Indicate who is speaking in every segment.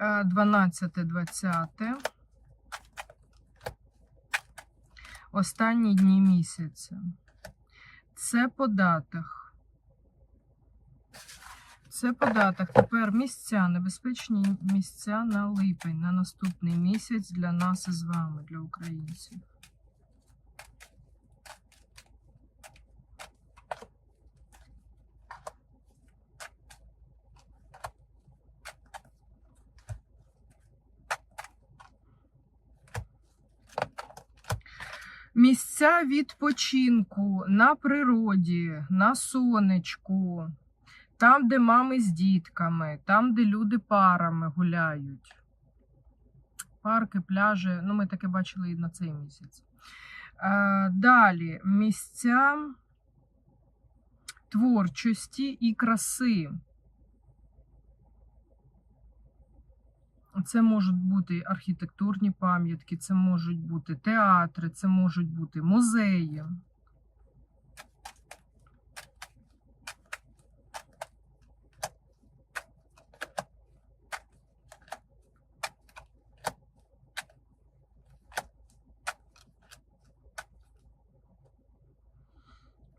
Speaker 1: 12-20. Останні дні місяця. Це податок. Це податок. Тепер місця, небезпечні місця на липень, на наступний місяць для нас із вами, для українців. Місця відпочинку на природі, на сонечку, там, де мами з дітками, там, де люди парами гуляють. Парки, пляжі, ну ми таке бачили і на цей місяць. Е, Далі місця творчості і краси. Це можуть бути архітектурні пам'ятки, це можуть бути театри, це можуть бути музеї.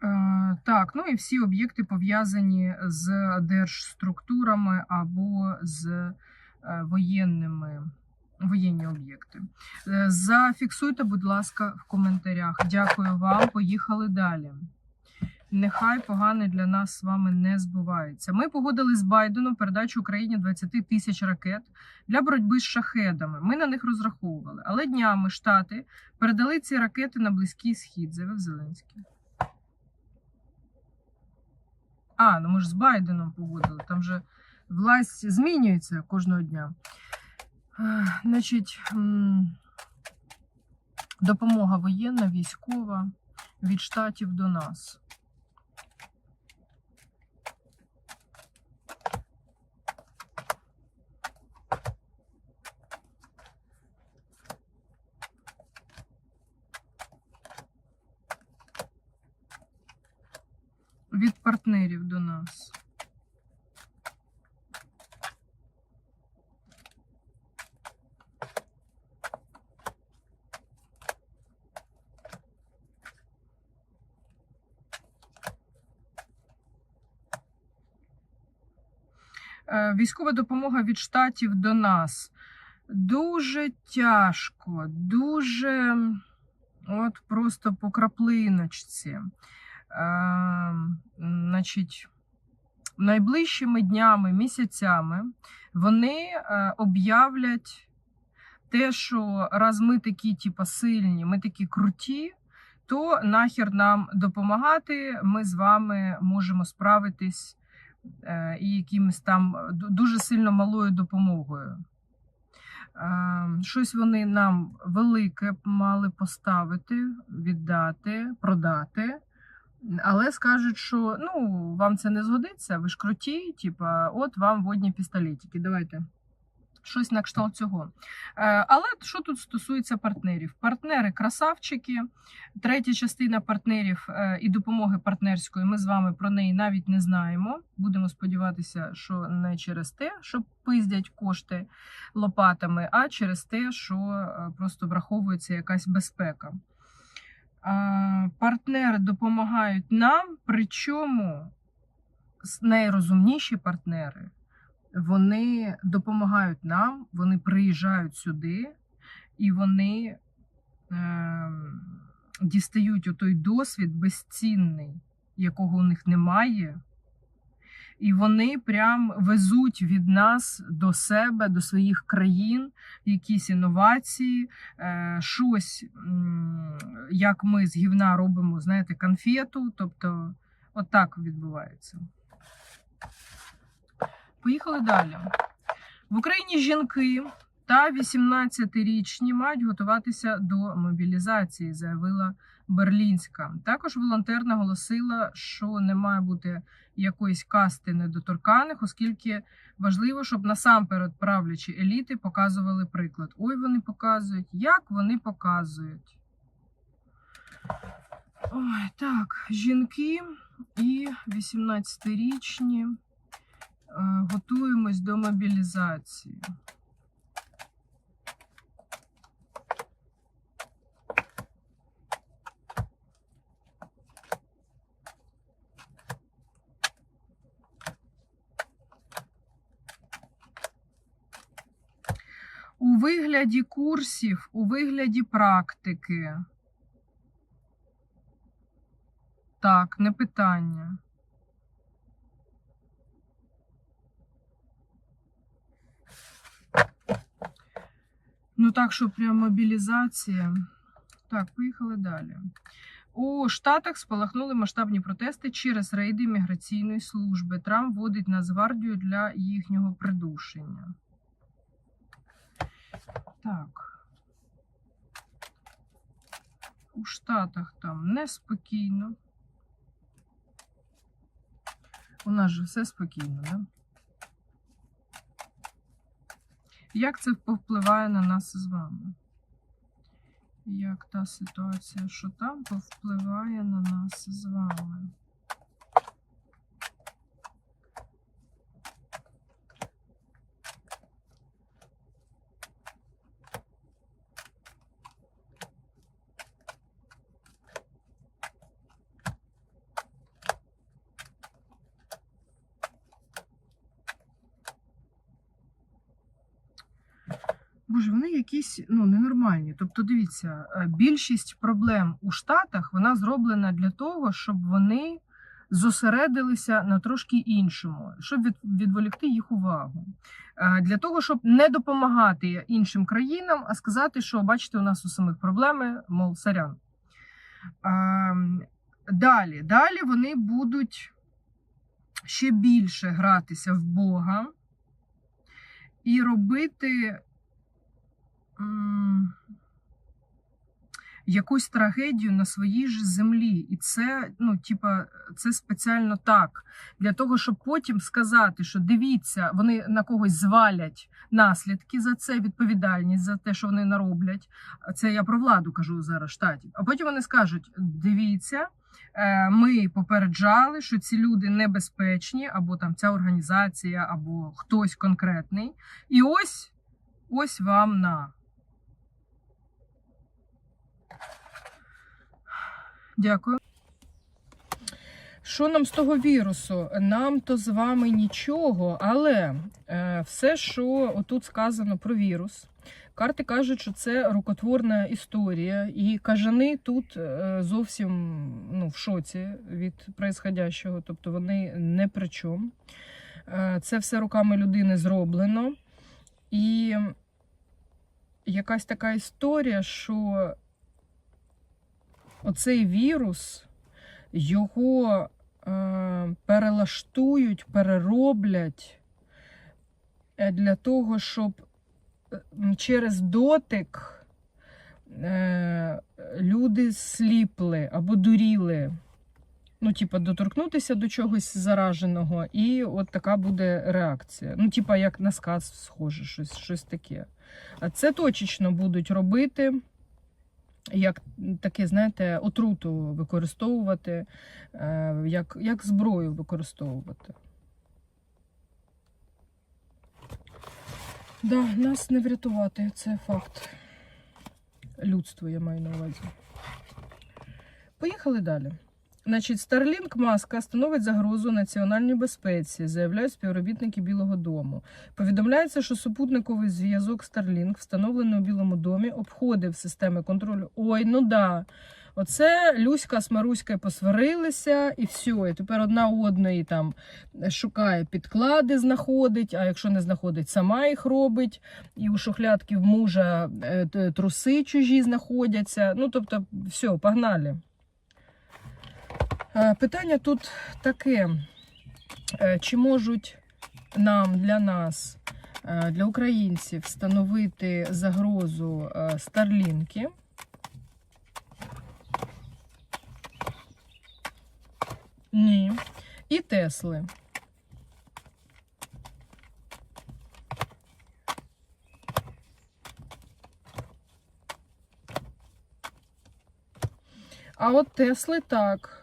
Speaker 1: Е, Так, ну і всі об'єкти пов'язані з держструктурами або з воєнними воєнні об'єкти. Е, Зафіксуйте, будь ласка, в коментарях. Дякую вам. Поїхали далі. Нехай погане для нас з вами не збувається. Ми погодили з Байденом передачу Україні 20 тисяч ракет для боротьби з шахедами. Ми на них розраховували. Але днями Штати передали ці ракети на Близький Схід, заявив Зеленський. А, ну ми ж з Байденом погодили. Там же власть змінюється кожного дня. Значить, допомога воєнна, військова від штатів до нас. Від партнерів до нас. Е, Військова допомога від штатів до нас. Дуже тяжко, дуже от просто по краплиночці. Е, значить, найближчими днями, місяцями вони е, об'являть те, що раз ми такі, типа, сильні, ми такі круті, то нахер нам допомагати. Ми з вами можемо справитись е, і якимось там дуже сильно малою допомогою. Е, Щось вони нам велике мали поставити, віддати, продати. Але скажуть, що ну, вам це не згодиться, ви ж круті, типа, от вам водні пістолетики. Давайте. Щось на кшталт цього. Е, Але що тут стосується партнерів? Партнери красавчики. Третя частина партнерів е, і допомоги партнерської. Ми з вами про неї навіть не знаємо. Будемо сподіватися, що не через те, що пиздять кошти лопатами, а через те, що е, просто враховується якась безпека. Партнери допомагають нам, причому найрозумніші партнери вони допомагають нам, вони приїжджають сюди і вони е, дістають отой досвід безцінний, якого у них немає. І вони прям везуть від нас до себе, до своїх країн якісь інновації, е, щось, як ми з гівна робимо, знаєте, конфету. Тобто, отак відбувається. Поїхали далі. В Україні жінки та 18-річні мають готуватися до мобілізації, заявила Берлінська. Також волонтер наголосила, що не має бути якоїсь касти недоторканих, оскільки важливо, щоб насамперед правлячі еліти показували приклад. Ой, вони показують, як вони показують. Ой, так, жінки і 18-річні. Е, готуємось до мобілізації. У вигляді курсів, у вигляді практики. Так, не питання. Ну так, що прям мобілізація. Так, поїхали далі. У Штатах спалахнули масштабні протести через рейди міграційної служби. Трамп вводить Нацгвардію для їхнього придушення. Так. У Штатах там неспокійно. У нас же все спокійно, да? Як це повпливає на нас з вами? Як та ситуація, що там повпливає на нас з вами? Боже, вони якісь ну ненормальні. Тобто, дивіться, е, більшість проблем у Штатах вона зроблена для того, щоб вони зосередилися на трошки іншому, щоб від, відволікти їх увагу. Е, Для того, щоб не допомагати іншим країнам, а сказати, що бачите, у нас у самих проблеми, мов сорян. Ем, Далі, далі вони будуть ще більше гратися в Бога і робити якусь трагедію на своїй ж землі. І це, ну, типа, це спеціально так. Для того, щоб потім сказати, що дивіться, вони на когось звалять наслідки за це, відповідальність за те, що вони нароблять. Це я про владу кажу зараз штатів. А потім вони скажуть: дивіться. е, Ми попереджали, що ці люди небезпечні, або там ця організація, або хтось конкретний. І ось ось вам на. Дякую. Що нам з того вірусу? Нам то з вами нічого, але е, все, що отут сказано про вірус, карти кажуть, що це рукотворна історія, і кажани тут е, зовсім ну, в шоці від происходящого, тобто вони не при чому. Е, це все руками людини зроблено. І якась така історія, що оцей вірус його е, перелаштують, перероблять е, для того, щоб е, через дотик е, люди сліпли або дуріли. Ну, типа, доторкнутися до чогось зараженого, і от така буде реакція. Ну, типа, як на сказ схоже, щось, щось таке. А це точечно будуть робити як таке, знаєте, отруту використовувати, е, як, як зброю використовувати. Да, нас не врятувати, це факт. Людство я маю на увазі. Поїхали далі. Значить, Starlink маска становить загрозу національній безпеці, заявляють співробітники Білого Дому. Повідомляється, що супутниковий зв'язок Starlink, встановлений у Білому домі, обходив системи контролю. Ой, ну да. Оце Люська з Маруською посварилися, і все. І тепер одна одної там шукає підклади, знаходить, а якщо не знаходить, сама їх робить. І у шухлядки в мужа е, труси чужі знаходяться. Ну, тобто, все, погнали. Е, Питання тут таке: Е, чи можуть нам для нас, е, для українців, встановити загрозу старлінки? Ні. І Тесли. А от Тесли так.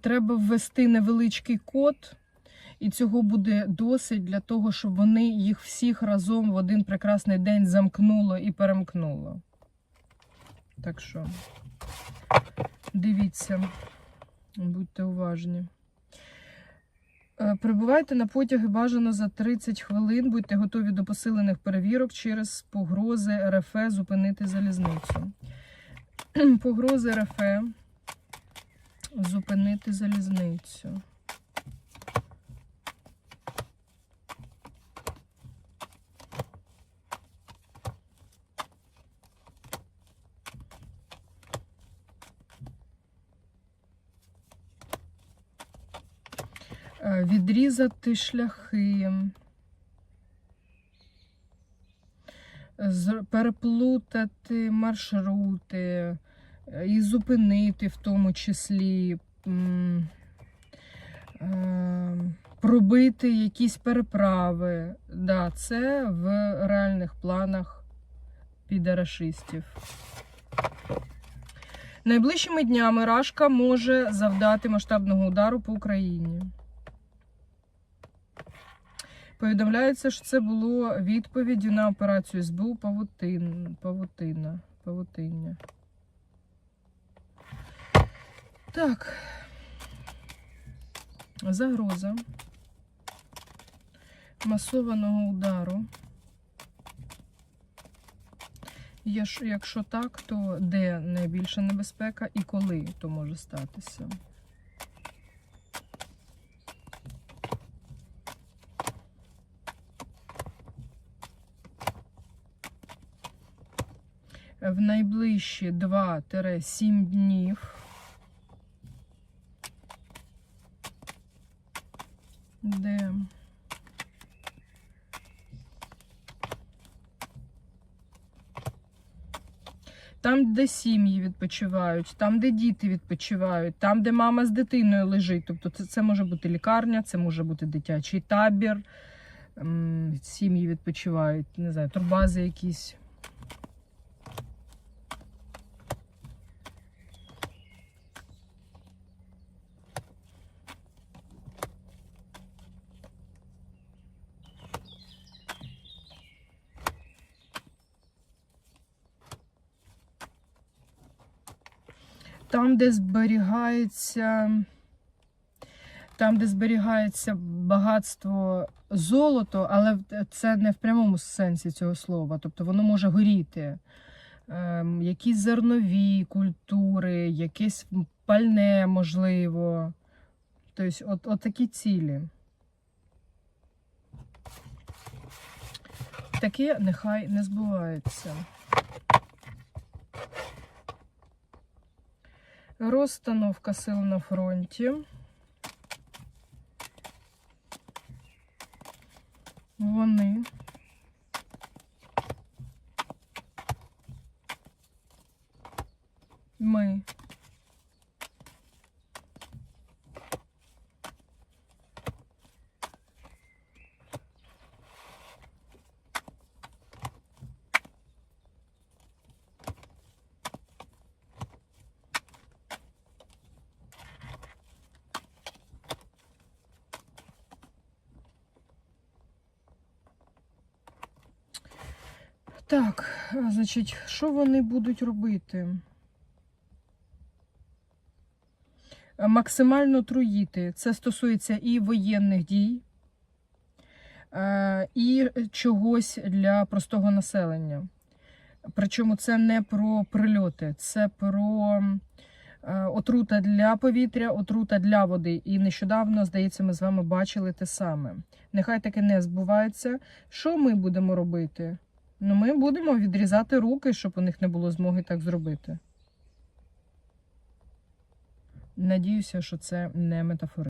Speaker 1: Треба ввести невеличкий код, і цього буде досить для того, щоб вони їх всіх разом в один прекрасний день замкнуло і перемкнуло. Так що, дивіться, будьте уважні. Е, Прибувайте на потяги бажано за 30 хвилин. Будьте готові до посилених перевірок через погрози РФ зупинити залізницю. Погрози РФ зупинити залізницю. Е, Відрізати шляхи. переплутати маршрути і зупинити в тому числі, е, пробити якісь переправи. Да, це в реальних планах підарашистів. Найближчими днями Рашка може завдати масштабного удару по Україні. Повідомляється, що це було відповіддю на операцію СБУ Павутин, Павутина. Павутиння. Так. Загроза масованого удару. Якщо так, то де найбільша небезпека і коли то може статися? в найближчі 2-7 днів. Де там, де сім'ї відпочивають, там, де діти відпочивають, там, де мама з дитиною лежить. Тобто це, це може бути лікарня, це може бути дитячий табір, сім'ї відпочивають, не знаю, турбази якісь. Там, де зберігається, там, де зберігається багатство золото, але це не в прямому сенсі цього слова. Тобто воно може горіти. Ем, якісь зернові культури, якесь пальне, можливо. Тобто, от, от такі цілі. Таке нехай не збувається. Розстановка сил на фронті. Вони ми Так, значить, що вони будуть робити? Е, Максимально труїти. Це стосується і воєнних дій, е, і чогось для простого населення. Причому це не про прильоти, це про е, отрута для повітря, отрута для води. І нещодавно, здається, ми з вами бачили те саме. Нехай таке не збувається. Що ми будемо робити? Ну, ми будемо відрізати руки, щоб у них не було змоги так зробити. Надіюся, що це не метафора.